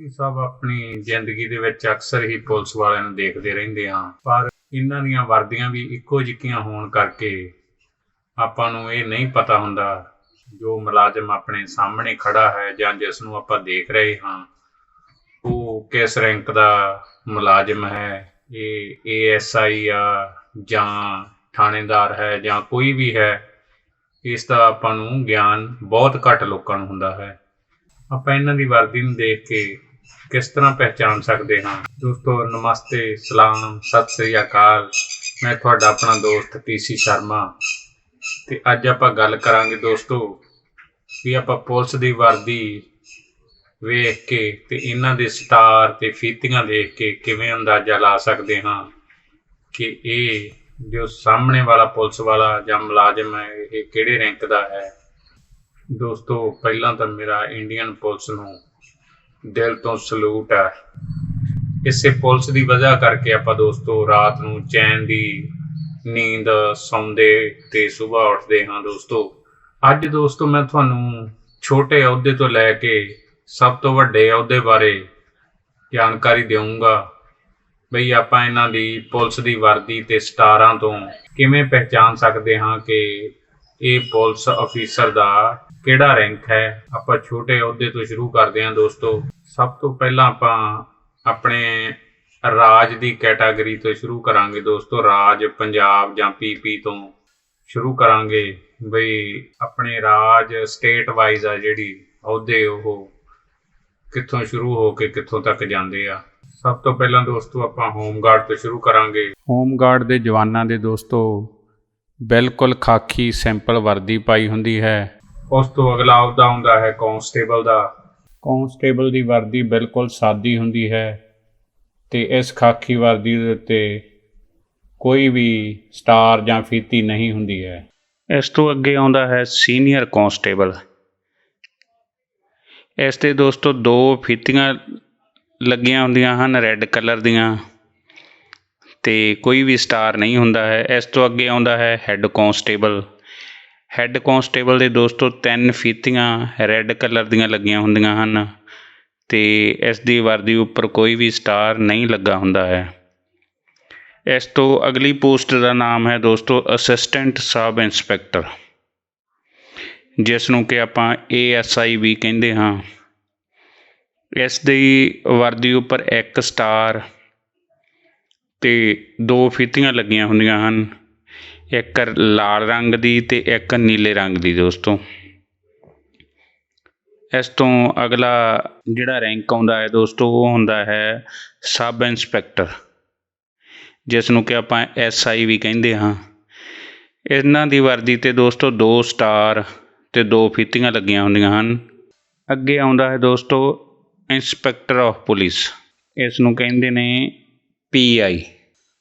ਅਸੀਂ ਸਭ ਆਪਣੀ ਜ਼ਿੰਦਗੀ ਦੇ ਵਿੱਚ ਅਕਸਰ ਹੀ ਪੁਲਿਸ ਵਾਲਿਆਂ ਨੂੰ ਦੇਖਦੇ ਰਹਿੰਦੇ ਹਾਂ। ਪਰ ਇਹਨਾਂ ਦੀਆਂ ਵਰਦੀਆਂ ਵੀ ਇੱਕੋ ਜਿਹੀਆਂ ਹੋਣ ਕਰਕੇ ਆਪਾਂ ਨੂੰ ਇਹ ਨਹੀਂ ਪਤਾ ਹੁੰਦਾ ਜੋ ਮੁਲਾਜ਼ਮ ਆਪਣੇ ਸਾਹਮਣੇ ਖੜਾ ਹੈ ਜਾਂ ਜਿਸ ਨੂੰ ਆਪਾਂ ਦੇਖ ਰਹੇ ਹਾਂ, ਉਹ ਕਿਸ ਰੈਂਕ ਦਾ ਮੁਲਾਜ਼ਮ ਹੈ, ਇਹ ਏਐਸਆਈ ਆ ਜਾਂ ਥਾਣੇਦਾਰ ਹੈ ਜਾਂ ਕੋਈ ਵੀ ਹੈ, ਇਸ ਦਾ ਆਪਾਂ ਨੂੰ ਗਿਆਨ ਬਹੁਤ ਘੱਟ ਲੋਕਾਂ ਨੂੰ ਹੁੰਦਾ ਹੈ। ਆਪਾਂ ਇਹਨਾਂ ਦੀ ਵਰਦੀ ਨੂੰ ਦੇਖ ਕੇ ਕਿਸ ਤਰ੍ਹਾਂ ਪਹਿਚਾਨ ਸਕਦੇ ਹਾਂ? ਦੋਸਤੋ, ਨਮਸਤੇ, ਸਲਾਮ, ਸਤਿ ਸ੍ਰੀ ਅਕਾਲ। ਮੈਂ ਤੁਹਾਡਾ ਆਪਣਾ ਦੋਸਤ ਪੀਸੀ ਸ਼ਰਮਾ। ਤੇ ਅੱਜ ਆਪਾਂ ਗੱਲ ਕਰਾਂਗੇ ਦੋਸਤੋ ਵੀ ਆਪਾਂ ਪੁਲਿਸ ਦੀ ਵਰਦੀ ਵੇਖ ਕੇ ਤੇ ਇਹਨਾਂ ਦੇ ਸਟਾਰ ਤੇ ਫੀਤੀਆਂ ਦੇਖ ਕੇ ਕਿਵੇਂ ਅੰਦਾਜ਼ਾ ਲਾ ਸਕਦੇ ਹਾਂ ਕਿ ਇਹ ਜੋ ਸਾਹਮਣੇ ਵਾਲਾ ਪੁਲਿਸ ਵਾਲਾ ਜਾਂ ਮੁਲਾਜ਼ਮ ਹੈ, ਇਹ ਕਿਹੜੇ ਰੈਂਕ ਦਾ ਹੈ? ਦੋਸਤੋ, ਪਹਿਲਾਂ ਤਾਂ ਮੇਰਾ ਇੰਡੀਅਨ ਪੁਲਿਸ ਨੂੰ ਦਿਲ ਤੋਂ ਸਲੂਟ ਹੈ। ਇਸੇ ਪੁਲਿਸ ਦੀ ਵਜ੍ਹਾ ਕਰਕੇ ਆਪਾਂ ਦੋਸਤੋ ਰਾਤ ਨੂੰ ਚੈਨ ਦੀ ਨੀਂਦ ਸੌਂਦੇ ਤੇ ਸਵੇਰ ਉੱਠਦੇ ਹਾਂ ਦੋਸਤੋ। ਅੱਜ ਦੋਸਤੋ ਮੈਂ ਤੁਹਾਨੂੰ ਛੋਟੇ ਅਹੁਦੇ ਤੋਂ ਲੈ ਕੇ ਸਭ ਤੋਂ ਵੱਡੇ ਅਹੁਦੇ ਬਾਰੇ ਜਾਣਕਾਰੀ ਦੇਵਾਂਗਾ ਬਈ ਆਪਾਂ ਇਹਨਾਂ ਦੀ ਪੁਲਿਸ ਦੀ ਵਰਦੀ ਤੇ ਸਟਾਰਾਂ ਤੋਂ ਕਿਵੇਂ ਪਹਿਚਾਨ ਸਕਦੇ ਹਾਂ ਕਿ ਇਹ ਪੁਲਿਸ ਅਫੀਸਰ ਦਾ ਕਿਹੜਾ ਰੈਂਕ ਹੈ? ਆਪਾਂ ਛੋਟੇ ਅਹੁਦੇ ਤੋਂ ਸ਼ੁਰੂ ਕਰਦੇ ਹਾਂ ਦੋਸਤੋ। ਸਭ ਤੋਂ ਪਹਿਲਾਂ ਆਪਾਂ ਆਪਣੇ ਰਾਜ ਦੀ ਕੈਟਾਗਰੀ ਤੋਂ ਸ਼ੁਰੂ ਕਰਾਂਗੇ ਦੋਸਤੋ। ਰਾਜ ਪੰਜਾਬ ਜਾਂ ਪੀਪੀ ਤੋਂ ਸ਼ੁਰੂ ਕਰਾਂਗੇ। ਬਈ ਆਪਣੇ ਰਾਜ ਸਟੇਟ ਵਾਈਜ਼ ਆ ਜਿਹੜੀ, ਅਹੁਦੇ ਉਹ ਕਿੱਥੋਂ ਸ਼ੁਰੂ ਹੋ ਕੇ ਕਿੱਥੋਂ ਤੱਕ ਜਾਂਦੇ ਆ। ਸਭ ਤੋਂ ਪਹਿਲਾਂ ਦੋਸਤੋ ਆਪਾਂ ਹੋਮਗਾਰਡ ਤੋਂ ਸ਼ੁਰੂ ਕਰਾਂਗੇ। ਹੋਮਗਾਰਡ ਦੇ ਜਵਾਨਾਂ ਦੇ ਦੋਸਤੋ ਬਿਲਕੁਲ ਖਾਕੀ ਸਿੰਪਲ ਵਰਦੀ ਪਾਈ ਹੁੰਦੀ ਹੈ। ਉਸ ਤੋਂ ਅਗਲਾ ਅਹੁਦਾ ਹੁੰਦਾ ਹੈ ਕਾਂਸਟੇਬਲ ਦਾ। ਕਾਂਸਟੇਬਲ ਦੀ ਵਰਦੀ ਬਿਲਕੁਲ ਸਾਦੀ ਹੁੰਦੀ ਹੈ ਤੇ ਇਸ ਖਾਕੀ ਵਰਦੀ ਦੇ ਉੱਤੇ ਕੋਈ ਵੀ ਸਟਾਰ ਜਾਂ ਫੀਤੀ ਨਹੀਂ ਹੁੰਦੀ ਹੈ। ਇਸ ਤੋਂ ਅੱਗੇ ਆਉਂਦਾ ਹੈ ਸੀਨੀਅਰ ਕਾਂਸਟੇਬਲ। ਇਸ ਤੇ ਦੋਸਤੋ ਦੋ ਫੀਤੀਆਂ ਲੱਗੀਆਂ ਹੁੰਦੀਆਂ ਹਨ ਰੈੱਡ ਕਲਰ ਦੀਆਂ। ਤੇ ਕੋਈ ਵੀ ਸਟਾਰ ਨਹੀਂ ਹੁੰਦਾ ਹੈ। ਇਸ ਤੋਂ ਅੱਗੇ ਆਉਂਦਾ ਹੈ ਹੈੱਡ ਕਾਂਸਟੇਬਲ ਹੈੱਡ ਕਾਂਸਟੇਬਲ ਦੇ ਦੋਸਤੋ ਤਿੰਨ ਫੀਤੀਆਂ ਰੈੱਡ ਕਲਰ ਦੀਆਂ ਲੱਗੀਆਂ ਹੁੰਦੀਆਂ ਹਨ ਤੇ ਇਸ ਦੀ ਵਰਦੀ ਉੱਪਰ ਕੋਈ ਵੀ ਸਟਾਰ ਨਹੀਂ ਲੱਗਾ ਹੁੰਦਾ ਹੈ। ਇਸ ਤੋਂ ਅਗਲੀ ਪੋਸਟ ਦਾ ਨਾਮ ਹੈ ਦੋਸਤੋ ਅਸਿਸਟੈਂਟ ਸਬ ਇੰਸਪੈਕਟਰ ਜਿਸ ਨੂੰ ਕਿ ਆਪਾਂ ਏਐਸਆਈ ਵੀ ਕਹਿੰਦੇ ਹਾਂ। ਇਸ ਦੀ ਵਰਦੀ ਉੱਪਰ ਇੱਕ ਸਟਾਰ ਤੇ ਦੋ ਫੀਤੀਆਂ ਲੱਗੀਆਂ ਹੁੰਦੀਆਂ ਹਨ। ਇੱਕ ਲਾਲ ਰੰਗ ਦੀ ਤੇ ਇੱਕ ਨੀਲੇ ਰੰਗ ਦੀ ਦੋਸਤੋ। ਇਸ ਤੋਂ ਅਗਲਾ ਜਿਹੜਾ ਰੈਂਕ ਆਉਂਦਾ ਹੈ ਦੋਸਤੋ, ਉਹ ਹੁੰਦਾ ਹੈ ਸਬ ਇੰਸਪੈਕਟਰ ਜਿਸ ਨੂੰ ਕਿ ਆਪਾਂ ਐਸਆਈ ਵੀ ਕਹਿੰਦੇ ਹਾਂ। ਇਹਨਾਂ ਦੀ ਵਰਦੀ ਤੇ ਦੋਸਤੋ ਦੋ ਸਟਾਰ ਤੇ ਦੋ ਫੀਤੀਆਂ ਲੱਗੀਆਂ ਹੁੰਦੀਆਂ ਹਨ। ਅੱਗੇ ਆਉਂਦਾ ਹੈ ਦੋਸਤੋ, ਇੰਸਪੈਕਟਰ ਆਫ ਪੁਲਿਸ ਇਸ ਨੂੰ ਕਹਿੰਦੇ ਨੇ ਪੀਆਈ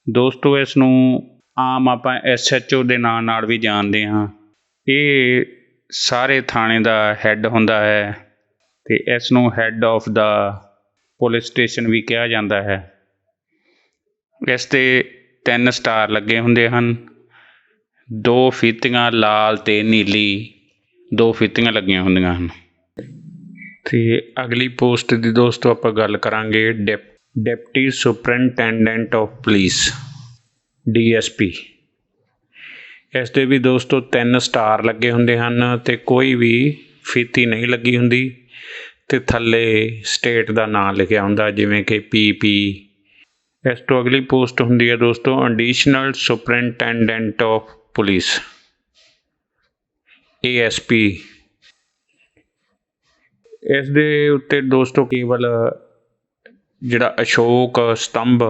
ਦੋਸਤੋ ਇਸ ਨੂੰ ਆਮ ਆਪਾਂ ਐਸਐਚਓ ਦੇ ਨਾਂ ਨਾਲ ਵੀ ਜਾਣਦੇ ਹਾਂ। ਇਹ ਸਾਰੇ ਥਾਣੇ ਦਾ ਹੈੱਡ ਹੁੰਦਾ ਹੈ ਤੇ ਇਸ ਨੂੰ ਹੈੱਡ ਆਫ ਦਾ ਪੁਲਿਸ ਸਟੇਸ਼ਨ ਵੀ ਕਿਹਾ ਜਾਂਦਾ ਹੈ। ਇਸ ਤੇ ਤਿੰਨ ਸਟਾਰ ਲੱਗੇ ਹੁੰਦੇ ਹਨ। ਦੋ ਫੀਤੀਆਂ ਲਾਲ ਤੇ ਨੀਲੀ, ਦੋ ਫੀਤੀਆਂ ਲੱਗੀਆਂ ਹੁੰਦੀਆਂ ਹਨ। ਤੇ ਅਗਲੀ ਪੋਸਟ ਦੀ ਦੋਸਤੋ ਆਪਾਂ ਗੱਲ ਕਰਾਂਗੇ dip deputy superintendent of police DSP ਇਸ ਦੇ ਵੀ ਦੋਸਤੋ ਤਿੰਨ ਸਟਾਰ ਲੱਗੇ ਹੁੰਦੇ ਹਨ ਤੇ ਕੋਈ ਵੀ ਫੀਤੀ ਨਹੀਂ ਲੱਗੀ ਹੁੰਦੀ ਤੇ ਥੱਲੇ ਸਟੇਟ ਦਾ ਨਾਮ ਲਿਖਿਆ ਹੁੰਦਾ, ਜਿਵੇਂ ਕਿ ਪੀਪੀ ਇਸ ਤੋਂ ਅਗਲੀ ਪੋਸਟ ਹੁੰਦੀ ਹੈ ਦੋਸਤੋ additional superintendent of police ASP ਇਸ ਦੇ ਉੱਤੇ ਦੋਸਤੋ ਕੇਵਲ ਜਿਹੜਾ ਅਸ਼ੋਕ ਸਤੰਭ,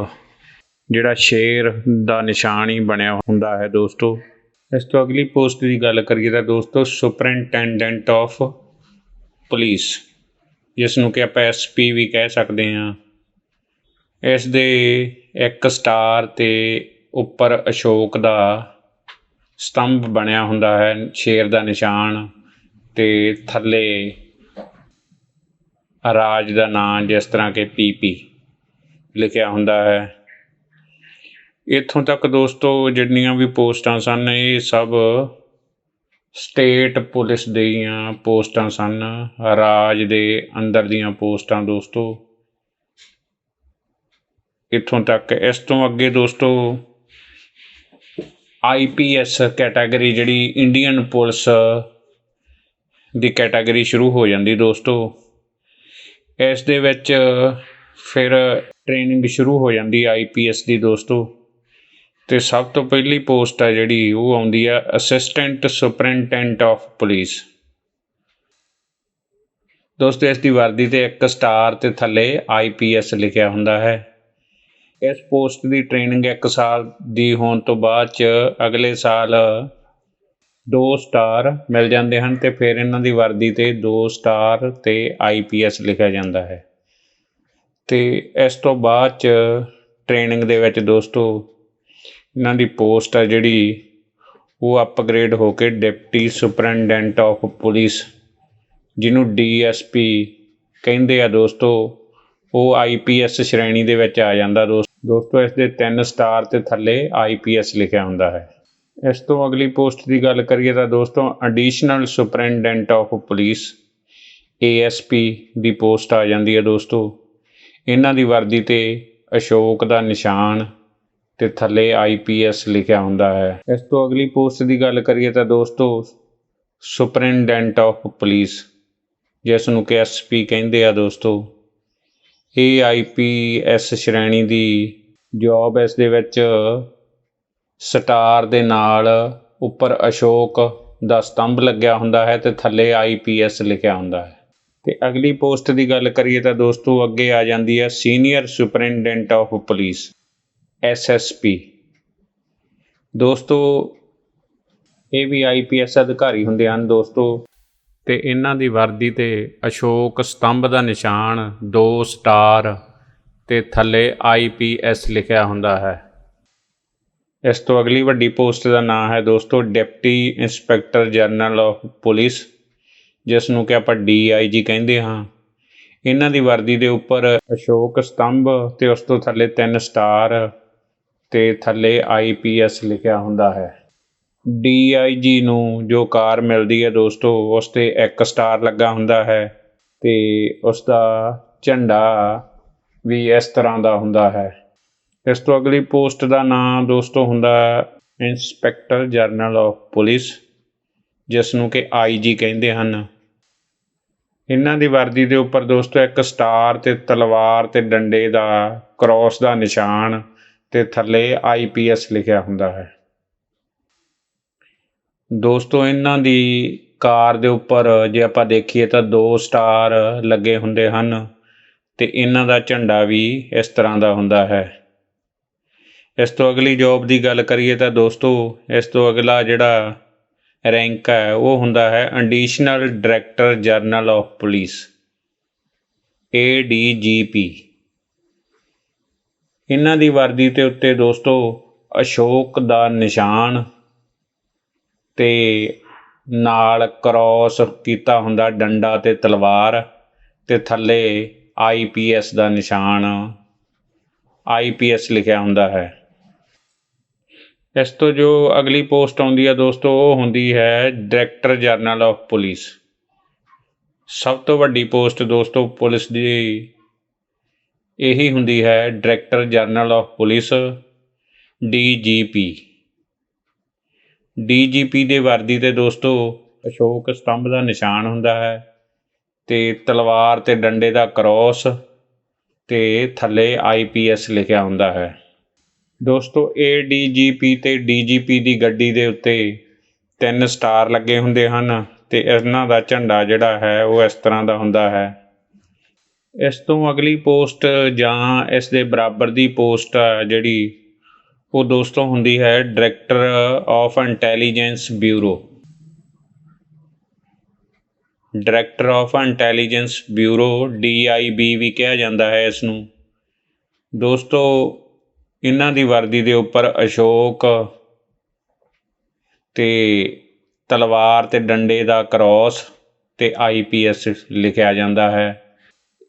ਜਿਹੜਾ ਸ਼ੇਰ ਦਾ ਨਿਸ਼ਾਨ ਹੀ ਬਣਿਆ ਹੁੰਦਾ ਹੈ ਦੋਸਤੋ। ਇਸ ਤੋਂ ਅਗਲੀ ਪੋਸਟ ਦੀ ਗੱਲ ਕਰੀਏ ਤਾਂ ਦੋਸਤੋ ਸੁਪਰਿੰਟੈਂਡੈਂਟ ਆਫ ਪੁਲਿਸ ਜਿਸ ਨੂੰ ਕਿ ਆਪਾਂ ਐਸਪੀ ਵੀ ਕਹਿ ਸਕਦੇ ਹਾਂ। ਇਸ ਦੇ ਇੱਕ ਸਟਾਰ ਤੇ ਉੱਪਰ ਅਸ਼ੋਕ ਦਾ ਸਤੰਭ ਬਣਿਆ ਹੁੰਦਾ ਹੈ, ਸ਼ੇਰ ਦਾ ਨਿਸ਼ਾਨ ਤੇ ਥੱਲੇ ਰਾਜ ਦਾ ਨਾਮ ਜਿਸ ਤਰ੍ਹਾਂ ਕਿ ਪੀਪੀ ਲਿਖਿਆ ਹੁੰਦਾ ਹੈ। ਇੱਥੋਂ ਤੱਕ ਦੋਸਤੋ, ਜਿੰਨੀਆਂ ਵੀ ਪੋਸਟਾਂ ਸਨ, ਇਹ ਸਭ ਸਟੇਟ ਪੁਲਿਸ ਦੀਆਂ ਪੋਸਟਾਂ ਸਨ। ਰਾਜ ਦੇ ਅੰਦਰ ਦੀਆਂ ਪੋਸਟਾਂ ਦੋਸਤੋ। ਇੱਥੋਂ ਤੱਕ, ਇਸ ਤੋਂ ਅੱਗੇ ਦੋਸਤੋ ਆਈਪੀਐਸ ਕੈਟਾਗਰੀ ਜਿਹੜੀ ਇੰਡੀਅਨ ਪੁਲਿਸ ਦੀ ਕੈਟਾਗਰੀ ਸ਼ੁਰੂ ਹੋ ਜਾਂਦੀ ਦੋਸਤੋ। ਇਸ ਦੇ ਵਿੱਚ ਫਿਰ ਟ੍ਰੇਨਿੰਗ ਸ਼ੁਰੂ ਹੋ ਜਾਂਦੀ ਆਈਪੀਐਸ ਦੀ ਦੋਸਤੋ। ਤੇ ਸਭ ਤੋਂ ਪਹਿਲੀ ਪੋਸਟ ਆ ਜਿਹੜੀ, ਉਹ ਆਉਂਦੀ ਆ ਅਸਿਸਟੈਂਟ ਸੁਪਰਿੰਟੈਂਡੈਂਟ ਆਫ ਪੁਲਿਸ ਦੋਸਤੋ, ਇਸ ਦੀ ਵਰਦੀ ਤੇ ਇੱਕ ਸਟਾਰ ਤੇ ਥੱਲੇ ਆਈਪੀਐਸ ਲਿਖਿਆ ਹੁੰਦਾ ਹੈ। ਇਸ ਪੋਸਟ ਦੀ ਟ੍ਰੇਨਿੰਗ 1 ਸਾਲ ਦੀ ਹੋਣ ਤੋਂ ਬਾਅਦ ਚ ਅਗਲੇ ਸਾਲ ਦੋ ਸਟਾਰ ਮਿਲ ਜਾਂਦੇ ਹਨ ਤੇ ਫਿਰ ਇਹਨਾਂ ਦੀ ਵਰਦੀ ਤੇ ਦੋ ਸਟਾਰ ਤੇ ਆਈਪੀਐਸ ਲਿਖਿਆ ਜਾਂਦਾ ਹੈ। ਤੇ ਇਸ ਤੋਂ ਬਾਅਦ ਚ ਟ੍ਰੇਨਿੰਗ ਦੇ ਵਿੱਚ ਦੋਸਤੋ, ਇਹਨਾਂ ਦੀ ਪੋਸਟ ਆ ਜਿਹੜੀ, ਉਹ ਅਪਗ੍ਰੇਡ ਹੋ ਕੇ ਡਿਪਟੀ ਸੁਪਰਡੈਂਟ ਆਫ ਪੁਲਿਸ ਜਿਹਨੂੰ ਡੀਐਸਪੀ ਕਹਿੰਦੇ ਆ ਦੋਸਤੋ, ਉਹ ਆਈਪੀਐਸ ਸ਼੍ਰੇਣੀ ਦੇ ਵਿੱਚ ਆ ਜਾਂਦਾ ਦੋਸਤੋ ਦੋਸਤੋ, ਇਸ ਦੇ 3 ਸਟਾਰ ਤੇ ਥੱਲੇ ਆਈਪੀਐਸ ਲਿਖਿਆ ਹੁੰਦਾ ਹੈ। ਇਸ ਤੋਂ ਅਗਲੀ ਪੋਸਟ ਦੀ ਗੱਲ ਕਰੀਏ ਤਾਂ ਦੋਸਤੋ additional superintendent of police ASP the post ਆ ਜਾਂਦੀ ਹੈ ਦੋਸਤੋ। ਇਹਨਾਂ ਦੀ ਵਰਦੀ ਤੇ ਅਸ਼ੋਕ ਦਾ ਨਿਸ਼ਾਨ ਤੇ ਥੱਲੇ ਆਈਪੀਐਸ ਲਿਖਿਆ ਹੁੰਦਾ ਹੈ। ਇਸ ਤੋਂ ਅਗਲੀ ਪੋਸਟ ਦੀ ਗੱਲ ਕਰੀਏ ਤਾਂ ਦੋਸਤੋ ਸੁਪਰਡੈਂਟ ਆਫ ਪੁਲਿਸ ਜਿਸ ਨੂੰ ਕਿ ਐਸਪੀ ਕਹਿੰਦੇ ਆ ਦੋਸਤੋ ਇਹ ਆਈਪੀਐਸ ਸ਼੍ਰੇਣੀ ਦੀ ਜੌਬ ਇਸ ਦੇ ਵਿੱਚ ਸਟਾਰ ਦੇ ਨਾਲ ਉੱਪਰ ਅਸ਼ੋਕ ਦਾ ਸਤੰਭ ਲੱਗਿਆ ਹੁੰਦਾ ਹੈ ਤੇ ਥੱਲੇ ਆਈਪੀਐਸ ਲਿਖਿਆ ਹੁੰਦਾ ਹੈ। ਤੇ ਅਗਲੀ ਪੋਸਟ ਦੀ ਗੱਲ ਕਰੀਏ ਤਾਂ ਦੋਸਤੋ, ਅੱਗੇ ਆ ਜਾਂਦੀ ਹੈ senior superintendent of police SSP ਦੋਸਤੋ, ਇਹ ਵੀ ਆਈਪੀਐਸ ਅਧਿਕਾਰੀ ਹੁੰਦੇ ਹਨ ਦੋਸਤੋ, ਤੇ ਇਹਨਾਂ ਦੀ ਵਰਦੀ ਤੇ ਅਸ਼ੋਕ ਸਤੰਭ ਦਾ ਨਿਸ਼ਾਨ, ਦੋ ਸਟਾਰ ਤੇ ਥੱਲੇ ਆਈਪੀਐਸ ਲਿਖਿਆ ਹੁੰਦਾ ਹੈ। ਇਸ ਤੋਂ ਅਗਲੀ ਵੱਡੀ ਪੋਸਟ ਦਾ ਨਾਮ ਹੈ ਦੋਸਤੋ, deputy inspector general of police. ਜਿਸ ਨੂੰ ਕਿ ਆਪਾਂ ਡੀਆਈਜੀ ਕਹਿੰਦੇ ਹਾਂ। ਇਹਨਾਂ ਦੀ ਵਰਦੀ ਦੇ ਉੱਪਰ ਅਸ਼ੋਕ ਸਤੰਭ ਤੇ ਉਸ ਤੋਂ ਥੱਲੇ ਤਿੰਨ ਸਟਾਰ ਤੇ ਥੱਲੇ ਆਈਪੀਐਸ ਲਿਖਿਆ ਹੁੰਦਾ ਹੈ। ਡੀਆਈਜੀ ਨੂੰ ਜੋ ਕਾਰ ਮਿਲਦੀ ਹੈ ਦੋਸਤੋ, ਉਸ ਤੇ ਇੱਕ ਸਟਾਰ ਲੱਗਾ ਹੁੰਦਾ ਹੈ ਤੇ ਉਸ ਦਾ ਝੰਡਾ ਵੀ ਇਸ ਤਰ੍ਹਾਂ ਦਾ ਹੁੰਦਾ ਹੈ। ਇਸ ਤੋਂ ਅਗਲੀ ਪੋਸਟ ਦਾ ਨਾਮ ਦੋਸਤੋ ਹੁੰਦਾ ਇੰਸਪੈਕਟਰ ਜਨਰਲ ਆਫ ਪੁਲਿਸ ਜਿਸ ਨੂੰ ਕਿ ਆਈਜੀ ਕਹਿੰਦੇ ਹਨ। ਇਹਨਾਂ ਦੀ ਵਰਦੀ ਦੇ ਉੱਪਰ ਦੋਸਤੋ ਇੱਕ ਸਟਾਰ ਤੇ ਤਲਵਾਰ ਤੇ ਡੰਡੇ ਦਾ ਕ੍ਰਾਸ ਦਾ ਨਿਸ਼ਾਨ ਤੇ ਥੱਲੇ ਆਈਪੀਐਸ ਲਿਖਿਆ ਹੁੰਦਾ ਹੈ। ਦੋਸਤੋ ਇਹਨਾਂ ਦੀ ਕਾਰ ਦੇ ਉੱਪਰ ਜੇ ਆਪਾਂ ਦੇਖੀਏ ਤਾਂ ਦੋ ਸਟਾਰ ਲੱਗੇ ਹੁੰਦੇ ਹਨ ਤੇ ਇਹਨਾਂ ਦਾ ਝੰਡਾ ਵੀ ਇਸ ਤਰ੍ਹਾਂ ਦਾ ਹੁੰਦਾ ਹੈ। ਇਸ ਤੋਂ ਅਗਲੀ ਜੌਬ ਦੀ ਗੱਲ ਕਰੀਏ ਤਾਂ ਦੋਸਤੋ ਇਸ ਤੋਂ ਅਗਲਾ ਜਿਹੜਾ ਰੈਂਕ ਹੈ। ਉਹ ਹੁੰਦਾ ਹੈ additional director general of police ADGP ਇਹਨਾਂ ਦੀ ਵਰਦੀ ਤੇ ਉੱਤੇ ਦੋਸਤੋ ਅਸ਼ੋਕ ਦਾ ਨਿਸ਼ਾਨ ਤੇ ਨਾਲ ਕ੍ਰਾਸ ਕੀਤਾ ਹੁੰਦਾ ਡੰਡਾ ਤੇ ਤਲਵਾਰ ਤੇ ਥੱਲੇ ਆਈਪੀਐਸ ਦਾ ਨਿਸ਼ਾਨ ਆਈਪੀਐਸ ਲਿਖਿਆ ਹੁੰਦਾ ਹੈ। ਇਸ ਤੋਂ ਜੋ ਅਗਲੀ ਪੋਸਟ ਆਉਂਦੀ ਹੈ ਦੋਸਤੋ, ਉਹ ਹੁੰਦੀ ਹੈ ਡਾਇਰੈਕਟਰ ਜਨਰਲ ਆਫ ਪੁਲਿਸ ਸਭ ਤੋਂ ਵੱਡੀ ਪੋਸਟ ਦੋਸਤੋ ਪੁਲਿਸ ਦੀ ਇਹੀ ਹੁੰਦੀ ਹੈ director general of police DGP DGP ਦੇ ਵਰਦੀ ਤੇ ਦੋਸਤੋ ਅਸ਼ੋਕ ਸਤੰਭ ਦਾ ਨਿਸ਼ਾਨ ਹੁੰਦਾ ਹੈ ਤੇ ਤਲਵਾਰ ਤੇ ਡੰਡੇ ਦਾ ਕ੍ਰਾਸ ਤੇ ਥੱਲੇ ਆਈਪੀਐਸ ਲਿਖਿਆ ਹੁੰਦਾ ਹੈ। ਦੋਸਤੋ ਏਡੀਜੀਪੀ ਤੇ ਡੀਜੀਪੀ ਦੀ ਗੱਡੀ ਦੇ ਉੱਤੇ ਤਿੰਨ ਸਟਾਰ ਲੱਗੇ ਹੁੰਦੇ ਹਨ ਤੇ ਇਹਨਾਂ ਦਾ ਝੰਡਾ ਜਿਹੜਾ ਹੈ ਉਹ ਇਸ ਤਰ੍ਹਾਂ ਦਾ ਹੁੰਦਾ ਹੈ। ਇਸ ਤੋਂ ਅਗਲੀ ਪੋਸਟ ਜਾਂ ਇਸ ਦੇ ਬਰਾਬਰ ਦੀ ਪੋਸਟ ਆ ਜਿਹੜੀ ਉਹ ਦੋਸਤੋ ਹੁੰਦੀ ਹੈ director of intelligence bureau director of intelligence bureau DIB ਵੀ ਕਿਹਾ ਜਾਂਦਾ ਹੈ ਇਸ ਨੂੰ। ਦੋਸਤੋ ਇਹਨਾਂ ਦੀ ਵਰਦੀ ਦੇ ਉੱਪਰ ਅਸ਼ੋਕ ਤੇ ਤਲਵਾਰ ਤੇ ਡੰਡੇ ਦਾ ਕ੍ਰਾਸ ਤੇ ਆਈਪੀਐਸ ਲਿਖਿਆ ਜਾਂਦਾ ਹੈ।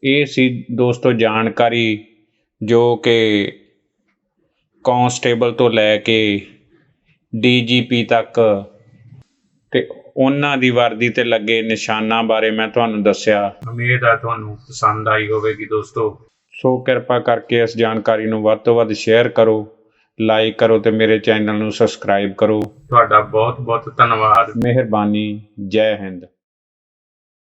ਇਹ ਸੀ ਦੋਸਤੋ ਜਾਣਕਾਰੀ ਜੋ ਕਿ ਕਾਂਸਟੇਬਲ ਤੋਂ ਲੈ ਕੇ ਡੀਜੀਪੀ ਤੱਕ ਤੇ ਉਹਨਾਂ ਦੀ ਵਰਦੀ ਤੇ ਲੱਗੇ ਨਿਸ਼ਾਨਾਂ ਬਾਰੇ ਮੈਂ ਤੁਹਾਨੂੰ ਦੱਸਿਆ। ਉਮੀਦ ਹੈ ਤੁਹਾਨੂੰ ਪਸੰਦ ਆਈ ਹੋਵੇਗੀ ਦੋਸਤੋ। ਸੋ ਕਿਰਪਾ ਕਰਕੇ ਇਸ ਜਾਣਕਾਰੀ ਨੂੰ ਵੱਧ ਤੋਂ ਵੱਧ ਸ਼ੇਅਰ ਕਰੋ ਲਾਈਕ ਕਰੋ ਤੇ ਮੇਰੇ ਚੈਨਲ ਨੂੰ ਸਬਸਕ੍ਰਾਈਬ ਕਰੋ। ਤੁਹਾਡਾ ਬਹੁਤ ਬਹੁਤ ਧੰਨਵਾਦ। ਮਿਹਰਬਾਨੀ ਜੈ ਹਿੰਦ।